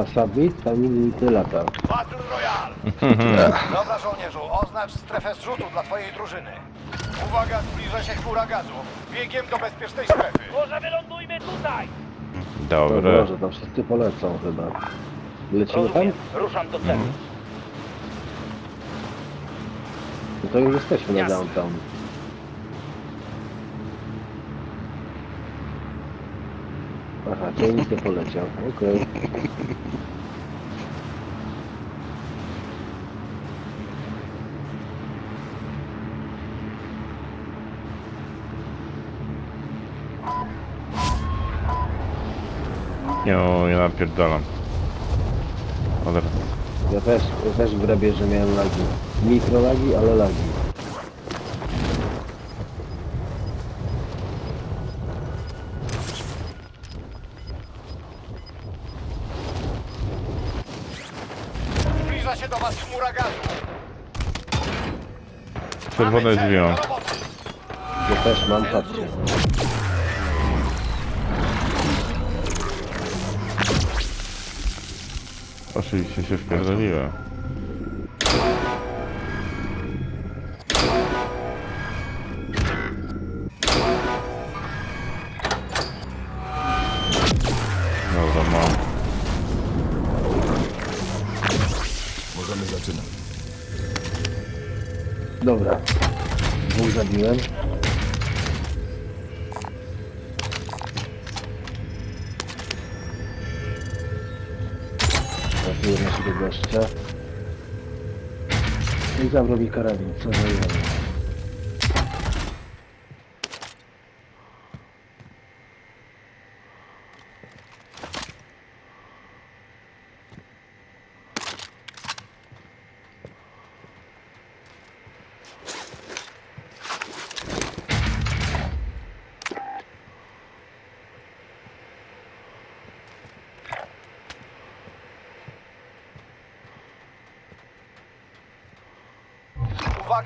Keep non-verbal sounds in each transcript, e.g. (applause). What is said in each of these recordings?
A Sabit tam nigdy nie lata. Battle Royale! (laughs) Dobra żołnierzu, oznacz strefę zrzutu dla twojej drużyny. Uwaga, zbliża się chmura gazu. Biegiem do bezpiecznej strefy. Może wylądujmy tutaj! To Dobra. może, tam wszyscy polecą chyba. Lecimy tam? Rozumiem, ruszam do celu. No to już jesteśmy na Jasne. downtown. Aha, czyli nikt nie poleciał. Okej. Nie, no, ja napierdalam. Od razu. Ja też, też w grabie, że miałem lagi. Mikrolagi, ale lagi. Zbliża się do was chmura gazu. Czerwone drzwi roboty. Ja też mam, patrzcie. Oczywiście się wpierdoliłem. Dobra, mam. Możemy zaczynać. Dobra. Zabiłem. Trafiłem naszego gościa. I zabrał mi karabin, co za.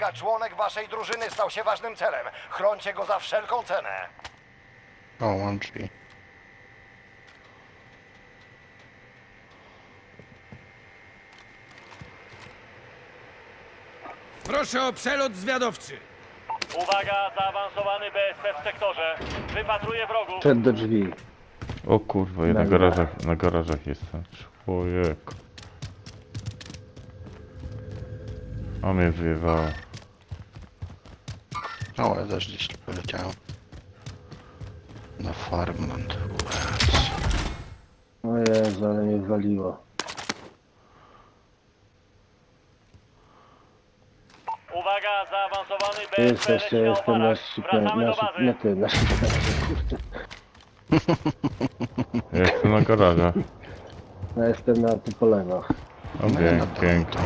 Uwaga, członek waszej drużyny stał się ważnym celem. Chroncie go za wszelką cenę. O, mam drzwi. Proszę o przelot zwiadowczy. Uwaga, zaawansowany BSP w sektorze. Wypatruję wrogów. Przed do drzwi. O kurwa, ja na Dobra. garażach, na garażach jestem. Człowiek. A mnie wyjebało. O, ja też gdzieś poleciałem. Na Farmland. O Jezu, ale mnie waliło. Uwaga, zaawansowany Tu BSP Jesteście, leci na jestem na oparach. szczycie, Wracamy na do szczycie, bazy. nie ty, (laughs) na kurde. Ja jestem na garażach. Ja jestem na tu po lewo. O, No, no, pięknie.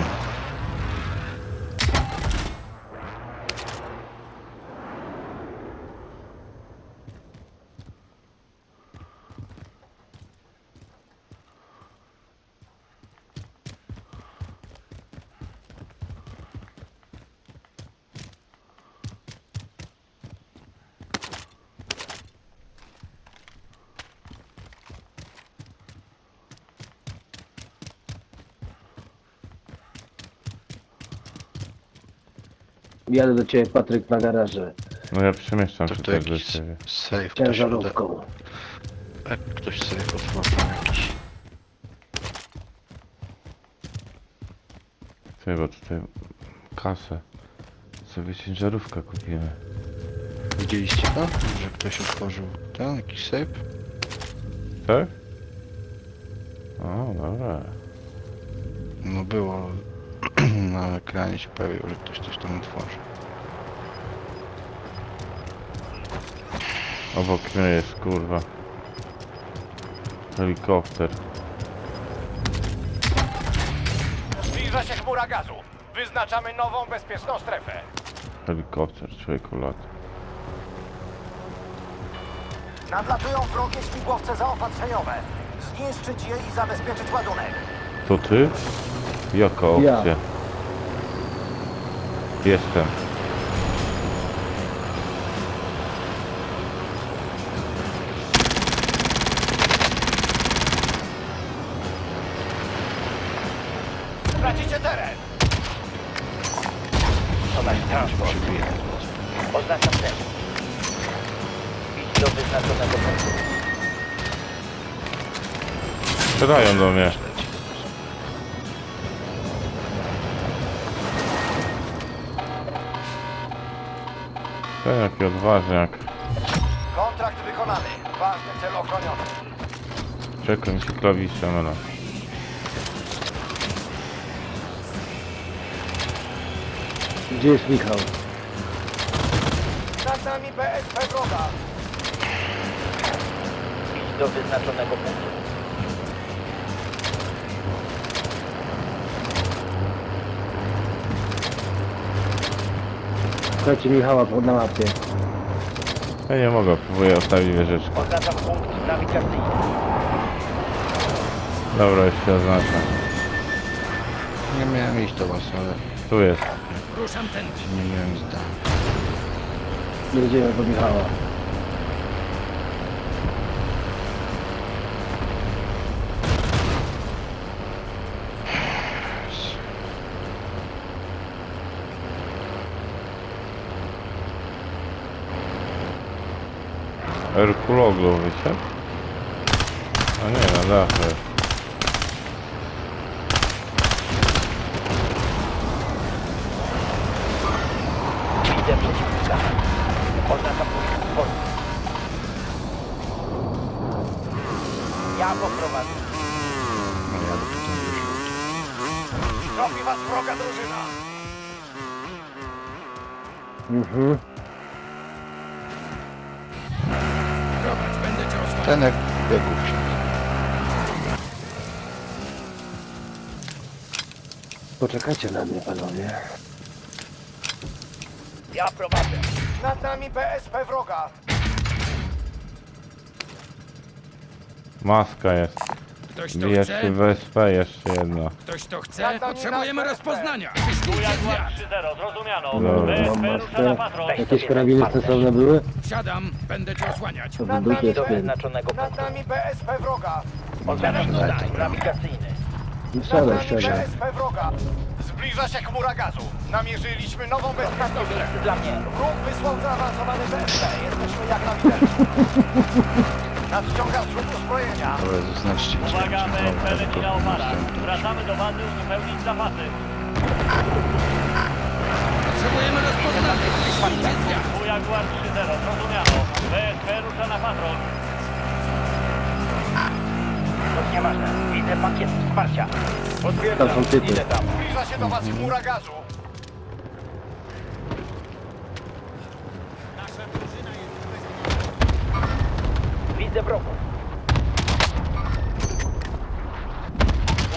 Jadę do ciebie, Patryk, na garaże. No ja przemieszczam To się tu też do jakiś ciebie. safe ktoś uda. Ciężarówką. Jak ktoś safe otworzył jakiś. Słuchaj, bo tutaj kasę. Sobie ciężarówkę kupimy. Widzieliście to? Że ktoś otworzył ten, jakiś safe? Tak? O, dobra. No było. Na ekranie się pojawiło, że ktoś coś tam otworzył. Obok mnie jest kurwa. Helikopter. Zbliża się chmura gazu. Wyznaczamy nową bezpieczną strefę. Helikopter, człowieku lat. Nadlatują wrogie śmigłowce zaopatrzeniowe. Zniszczyć je i zabezpieczyć ładunek. To ty? Jaka Ja. Jestem. Zbliżacie teren. Przybije. Oznaczam cel. Idź do wyznaczonego punktu. Strzelają do mnie. To jaki odważniak. Kontrakt wykonany. Ważny cel ochroniony. Czekaj mi się klawisze, no. Gdzie jest Michał? Nad nami BSP wroga. Idź do wyznaczonego punktu. Słuchajcie Michała pod na mapie. Ja nie mogę, próbuję odstawić wieżyczkę. Oznaczam punkt nawigacyjny. Dobra, już się oznacza. Nie miałem iść do was, ale Tu jest. Ruszam tędy. nie miałem zdania. Jedziemy po Michała. Herkuloglu wyszedł? A nie, na dachę. Widzę przeciwnika. Oznaczam punkt sportu. Ja poprowadzę. Tropi was wroga drużyna. Mhm. Tenek biegł się. Poczekajcie na mnie panowie. Ja prowadzę. Nad nami BSP wroga. Maska jest. Ktoś to Bijesz chce? jeszcze jedno. Ktoś to chce? Potrzebujemy rozpoznania. Zwiat. 3-0, zrozumiano. Dobra. BSP rusza na patrol. Jakieś karabiny stosowne były? Siadam, będę cię osłaniać. To Nad nami, Do wyznaczonego nad punktu. nami BSP wroga. Oznaczam punkt nawigacyjny. Nad nami. BSP wroga. Zbliża się chmura gazu. Namierzyliśmy nową miejsce dla mnie. Wróg wysłał zaawansowany BSP. Jesteśmy jak na widelcu. (laughs) Nadciąga zrzut uzbrojenia. Ale zaznaczcie. gdzie Uwaga, się BSP leci na oparach. Wracamy do bazy uzupełnić zapasy. Potrzebujemy rozpoznania. Tu Jaguar 3-0, zrozumiano. BSP rusza na patrol. To nieważne. Widzę pakiet wsparcia. Typy. Idę tam. Zbliża się do was chmura gazu. Widzę wrogów.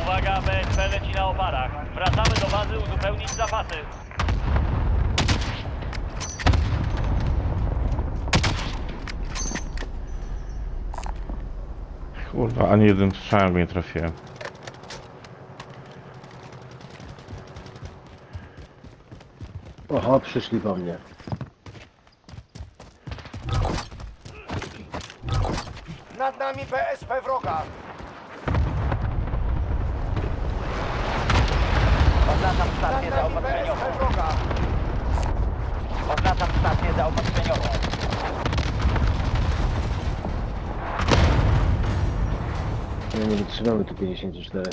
Uwaga, BSP leci na oparach. Wracamy do bazy uzupełnić zapasy. Kurwa, ani jednym strzałem go nie trafiłem. Oho, przyszli po mnie. Nad nami BSP wroga. Oznaczam Nad stację nami zaopatrzeniową. BSP wroga. Oznaczam stację zaopatrzeniową. No nie wytrzymamy tu 54.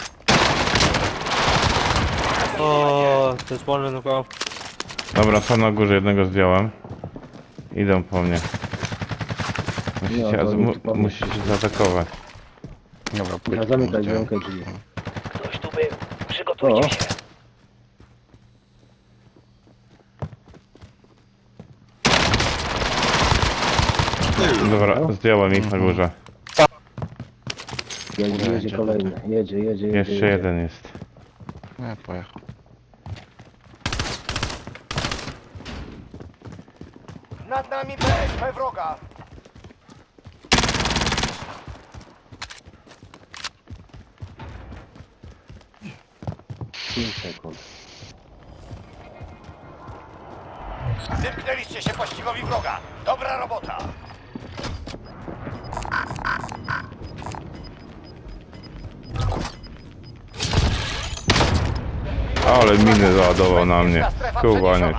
Dobra, są na górze, jednego zdjąłem. Idą po mnie. Musicie, to mu, musicie zaatakować. Dobra, Ja płytko zamykać zdjąłem. zamykaj drzwi. Ktoś tu był. Przygotujcie O. się. Dobra, zdjąłem ich na górze. Jedzie, jedzie kolejny. Jedzie, jedzie, jedzie. Jeszcze jedzie. jeden jest. Nie, pojechał. Nad nami BSP wroga. Pięć sekund. Wymknęliście się pościgowi wroga. Dobra robota. Ale miny załadował na mnie. Kubaniec.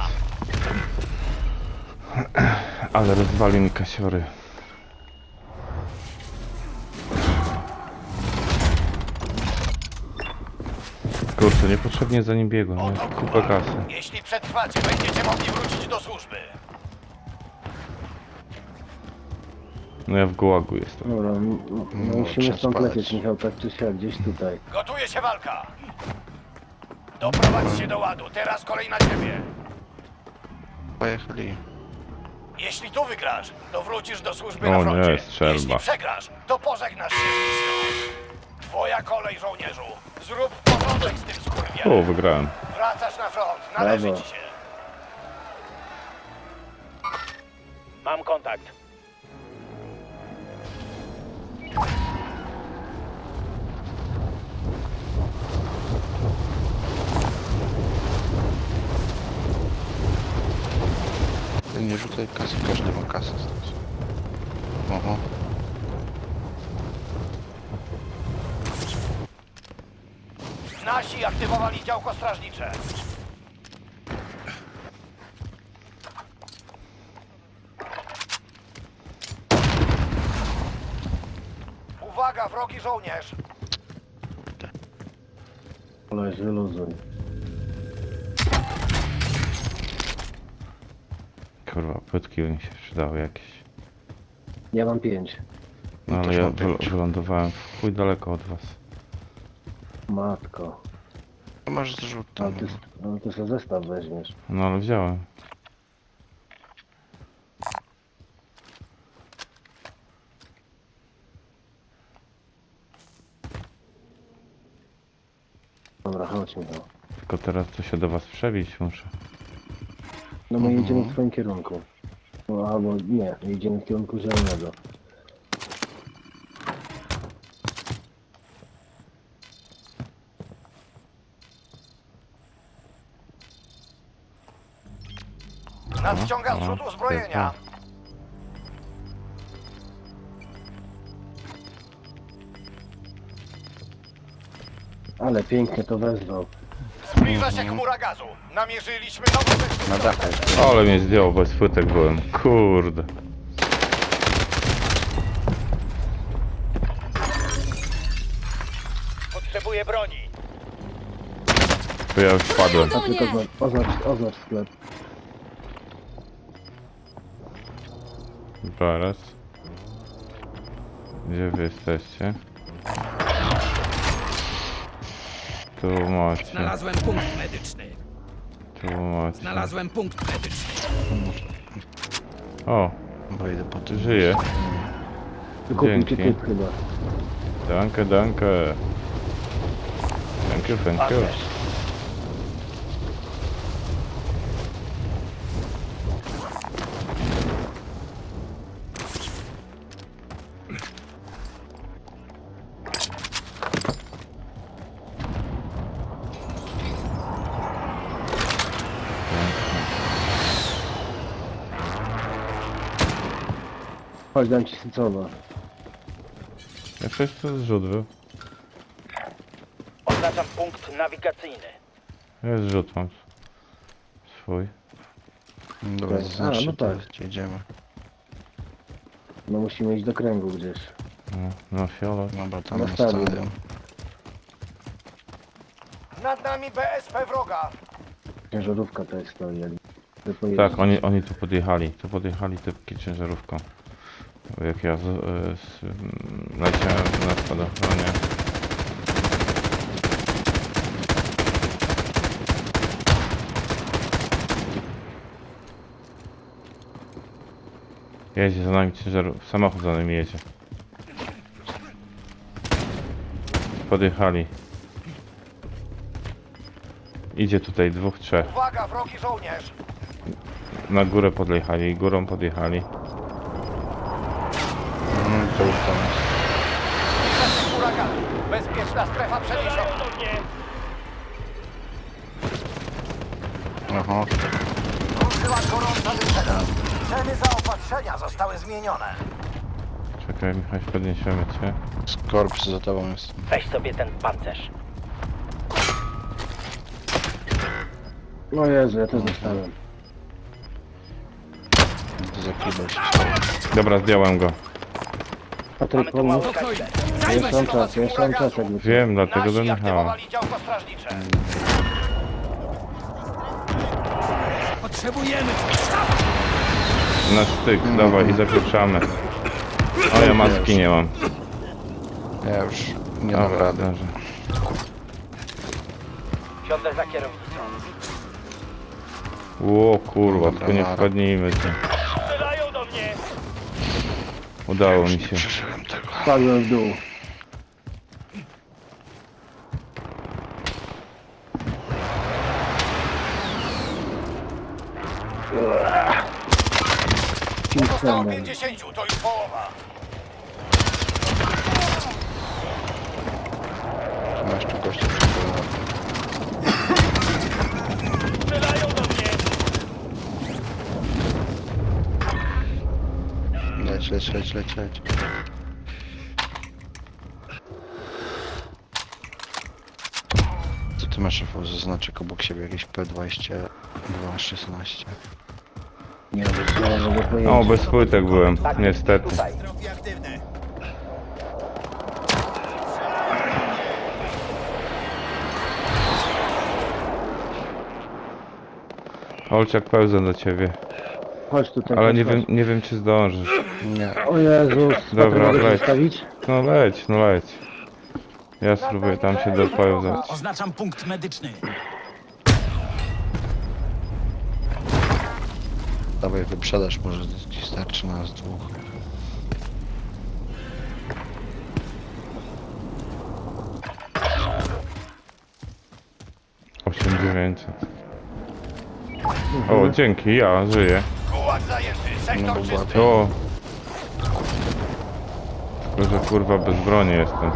Ale rozwalił mi kasiory. Kurczę, niepotrzebnie za nim biegłem. Oto kupę Kuba. kasy. Jeśli przetrwacie, będziecie mogli wrócić do służby. No ja w gułagu jestem. Dobra, m- m- No, musimy trzeba stąd spać. lecieć, Michał, tak czy siak, gdzieś tutaj. Gotuje się walka. Doprowadź się do ładu. Teraz kolej na ciebie. Pojechali. Jeśli tu wygrasz, to wrócisz do służby O na nie, froncie. strzelba. Jeśli przegrasz, to pożegnasz się z misją. Twoja kolej, żołnierzu. Zrób porządek z O, wygrałem. Wracasz na front. Należy Brawo. ci się. Mam kontakt. Nie rzucaj kasy, każdy ma kasę. Oho. Nasi aktywowali działko strażnicze. Uwaga, wrogi żołnierz. Ale wyluzuj. Kurwa, płytki mi się przydały jakieś. Ja mam pięć. No ale ja wy, wylądowałem w chuj daleko od was. Matko. To masz zrzut Ale tam. ty, ale ty sobie zestaw weźmiesz. No ale wziąłem. Dobra, chodźmy tam. Tylko teraz to się do was przebić muszę. No my Mhm. jedziemy w twoim kierunku. No albo nie, jedziemy w kierunku zielonego. Nadciąga zrzut uzbrojenia. Ale pięknie to wezwał. Zbliża się chmura gazu. Namierzyliśmy nowe bezpieczeństwo. Na dachach. Ale mnie zdjął, bez płytek byłem. Kurde. Potrzebuję broni. To ja już wpadłem. A tylko oznacz, oznacz, oznacz sklep. Zaraz. Gdzie wy jesteście? Tu macie. Znalazłem punkt medyczny. Tu macie. Znalazłem punkt medyczny. O, Bo idę po tym. żyje. Kupił Dzięki. ci typ chyba. Danke, danke. Thank you, thank you. Chodź, dam ci sycowa. Jak coś to zrzut był. Oznaczam punkt nawigacyjny. Jest zrzut mam. Swój. Dobra, Tak. znaczy, A, no tak. gdzie idziemy. No musimy iść do kręgu gdzieś. No, no fiolet. Dobra, tam Na na stadion. stadion. Nad nami BSP wroga. Ciężarówka tutaj stoi. jak ty pojedziesz. Tak, oni, oni tu podjechali. Tu podjechali typki ciężarówką. Jak ja z, z, mm, leciałem na spadochronie. Jedzie za nami ciężarówka. Samochód za nami jedzie. Podjechali. Idzie tutaj dwóch, trzech. Uwaga, wrogi żołnierz. Na górę podjechali, górą podjechali. Mhm, to już tam jest. Zbliża się chmura gazu. Bezpieczna strefa mnie. Oho. Ruszyła gorąca wycena. Ceny zaopatrzenia zostały zmienione. Czekaj, Michał, podniesiemy cię. Skorps za tobą jest. Weź sobie ten pancerz. O Jezu, ja też dostałem. To za kibel się Dobra, zdjąłem go. Patryk, pomóż. Jeszcze mam się. czas, jeszcze mam czas jakby. Wiem, dlatego do Nasi Michała. aktywowali działko strażnicze. Potrzebujemy. Na styk, dawaj i zapieprzamy. O, ja maski nie mam. Ja już nie dam Dobra, rady. dobrze. Siądę za kierownicą. Ło kurwa, tylko nie wpadnijmy tu. Strzelają do mnie! Udało mi się. Spadłem w dół. Zostało Kingsem. 50, to już połowa. Masz tu gościa przed tobą. Strzelają do mnie! Leć, leć, leć, leć, leć. Ty masz znaczek obok siebie jakieś P22 16 Nie wiem, nie mam O, bez płytek byłem, niestety. Tutaj. Olciak pełzę do ciebie. Chodź tutaj. Ale chodź, nie wiem, nie wiem czy zdążysz. Nie, O Jezus, Dobra, mogę leć. zostawić? No leć, no leć. Ja spróbuję tam się dopełzać. Oznaczam punkt medyczny. dawaj wyprzedaż, może ci starczy nas dwóch. Osiem dziewięćset. O, dzięki, ja żyję. Gułak zajęty, No sektor bo była czysty. O! Tylko, że kurwa bez broni jestem.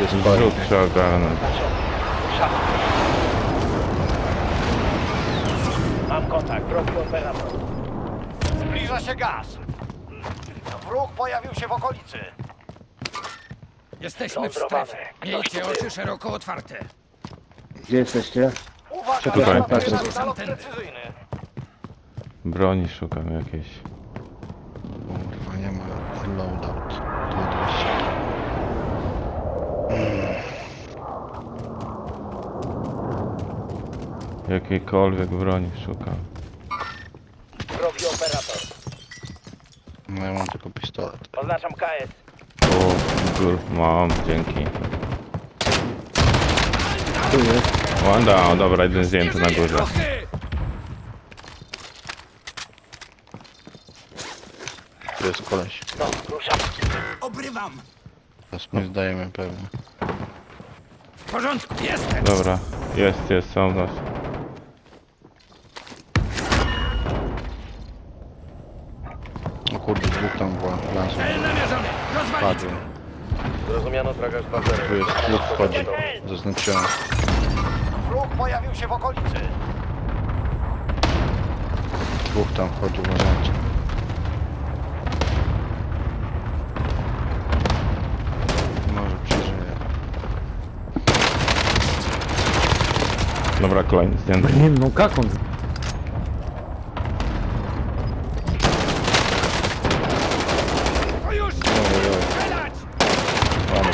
Jest Zrzut parę. trzeba ogarnąć. Mam kontakt. Wrogi operator. Zbliża się gaz. Wróg pojawił się w okolicy. Jesteśmy w Lądowany. strefie. Miejcie oczy szeroko otwarte. Gdzie jesteście? Uwaga, Tutaj. na nalot precyzyjny. Broni szukam jakiejś. Kurwa, nie ma loadout. Tu 200. Jakiejkolwiek broni szukam. Wrogi operator. No ja mam tylko pistolet. Oznaczam KS. O, gór, mam, dzięki. Tu jest. One down, dobra, jeden zdjęty na górze. Tu jest koleś. No, ruszam. Obrywam. Teraz my zdajemy pewnie. W porządku, jestem. Dobra, jest, jest, są w nas. O kurde, dwóch tam była. Lansą. Cel namierzony. Rozwalić Padły. go. Tu jest dwóch wchodzi. Zaznaczyłem. Wróg pojawił się w okolicy. Dwóch tam wchodzi, uważajcie. Dobra, kolejny zdjęty. Nie no, jak on?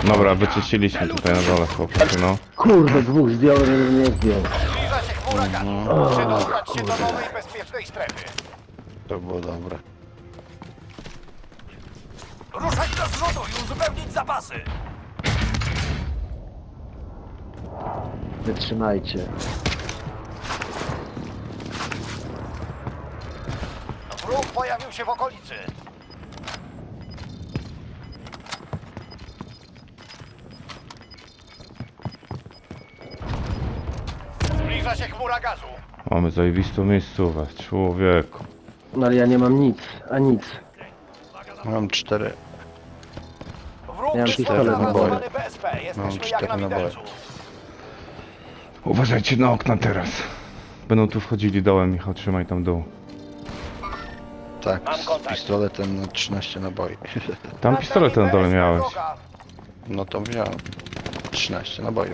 Dobra, wyczyściliśmy tutaj na dole chłopaki, no. Kurde, dwóch zdjąłem, jeden nie zdjął. Zbliża się chmura gazu. Przedostać się do nowej bezpiecznej strefy. to było dobre. Ruszać do zrzutu i uzupełnić zapasy. Wytrzymajcie. Wróg pojawił się w okolicy. Zbliża się chmura gazu. Mamy zajebistą miejscówę, człowieku. No ale ja nie mam nic, a nic. Mam cztery. Wróg Miałem cztery pistolet na zaawansowany boju. BSP. Mam Jesteśmy jak na cztery naboje. widelcu. Uważajcie na okna teraz. Będą tu wchodzili dołem, Michał, trzymaj tam dół. Tak, Mam z kontakt. pistoletem na 13 naboi. Tam pistolet na dole miałeś. No to wziąłem. 13 naboi.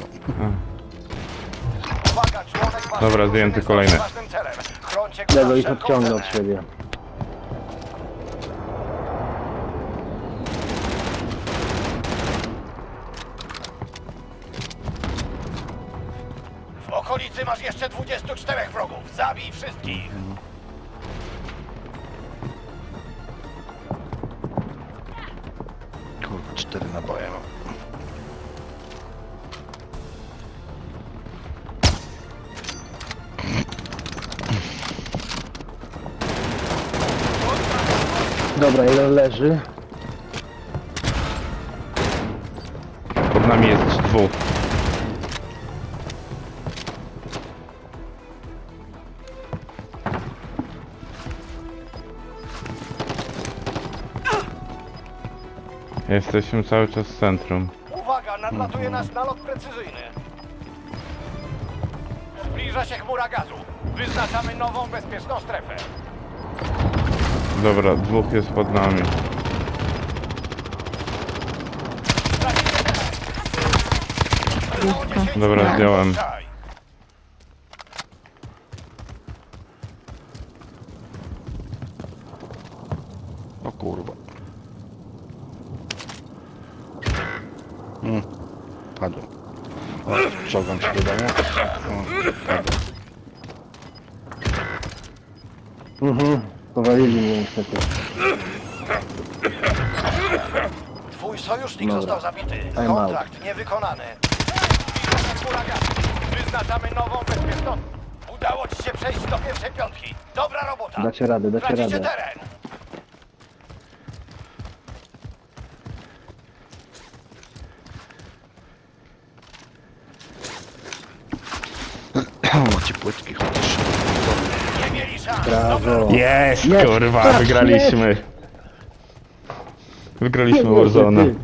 Dobra, zdjęty kolejny. Ważnym celem. Chrońcie go Tego za ich odciągnę od siebie. Jeszcze 24 wrogów. Zabij wszystkich. Kurwa, cztery naboje mam. Dobra, jeden leży. Pod nami jest dwóch. Jesteśmy cały czas w centrum. Uwaga, nadlatuje nasz nalot precyzyjny. Zbliża się chmura gazu. Wyznaczamy nową, bezpieczną strefę. Dobra, dwóch jest pod nami. Tracicie teren. Zostało 10 Dobra, zdjąłem. O kurwa. Mm. Padłem. O, czołgam się do domu. O, padłem. Mhm. Powalili mnie niestety. Twój sojusznik Dobra. został zabity. I'm Kontrakt niewykonany. Gazu. Wyznaczamy nową, bezpieczną... Udało ci się przejść do pierwszej piątki. Dobra robota. Dacie radę, dacie Tracicie radę. teren. (clears throat) Macie płytki chociaż. Brawo. Jest, Jest, kurwa, tak, wygraliśmy. Wygraliśmy Warzone. ty.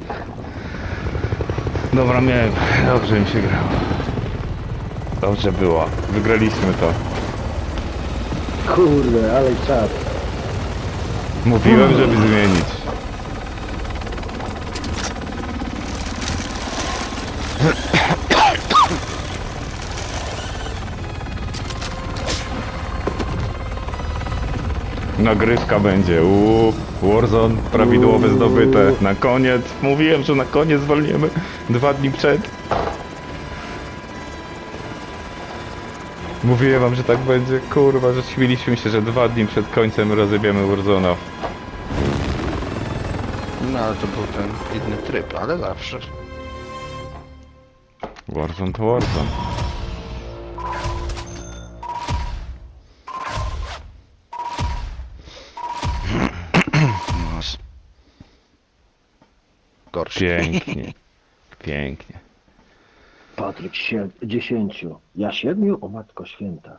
Dobra, miałem. Dobrze mi się grało. Dobrze było. Wygraliśmy to. Kurde, ale czas. Mówiłem, żeby zmienić. Nagrywka będzie. Uuu, Warzone prawidłowe zdobyte. Na koniec. Mówiłem, że na koniec zwolnimy. Dwa dni przed. Mówiłem wam, że tak będzie. Kurwa, że śmieliśmy się, że dwa dni przed końcem rozjebiemy Warzona. No ale to był ten inny tryb, ale zawsze. Warzone to Warzone. Pięknie. (laughs) Pięknie. Patryk sie- dziesięciu. Ja siedmiu, o Matko Święta.